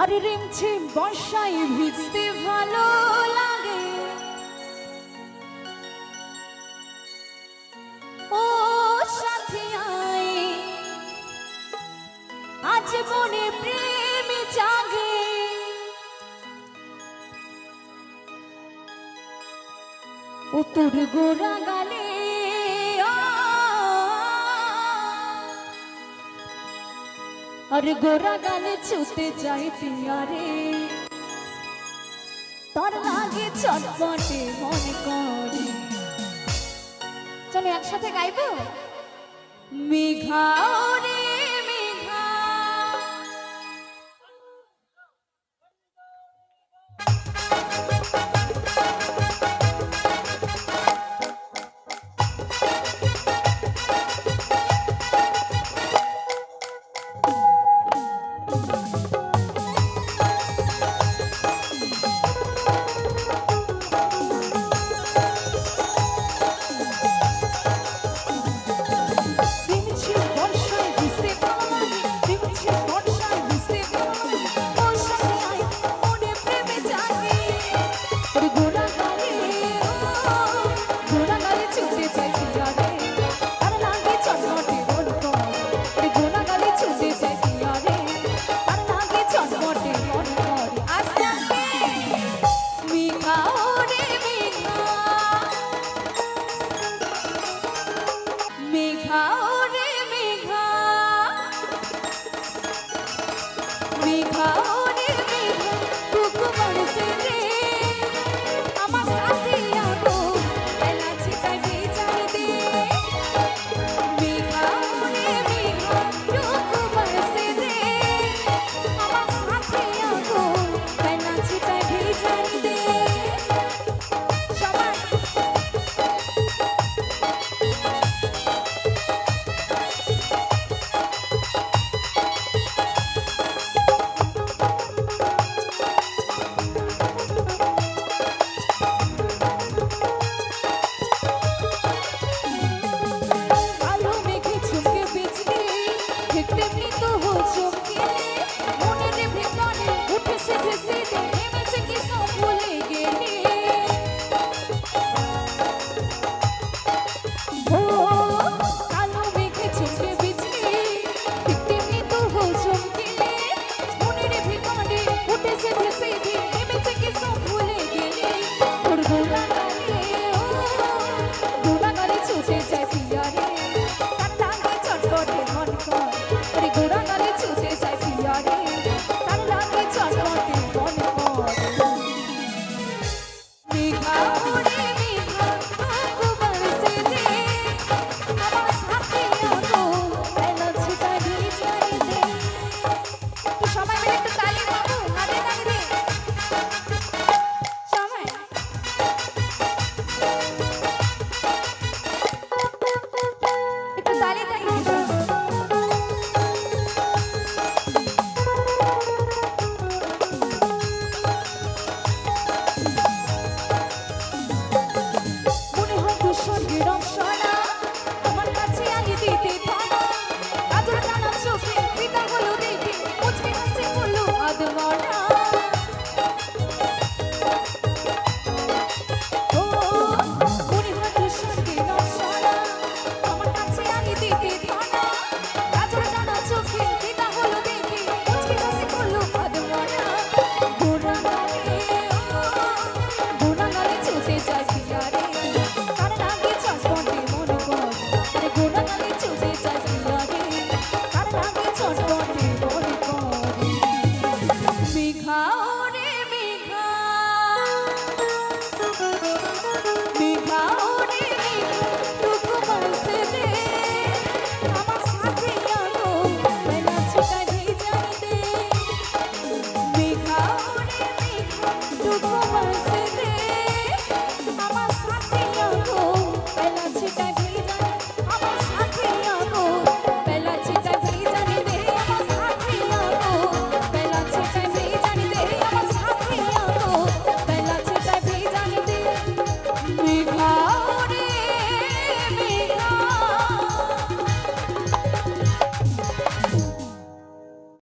আর রিমঝিম বর্ষায় ভিজতে ভালো লাগে। ও সাথী আজ মনে প্রেম জাগে। ও তোর গোরা গালে আর গোরা গালে ছুতে যাই পিয়ারে। তোর লাগে চটপটে মনে করে। চলো একসাথে গাইবো? মেঘা বিঘা Oh, no.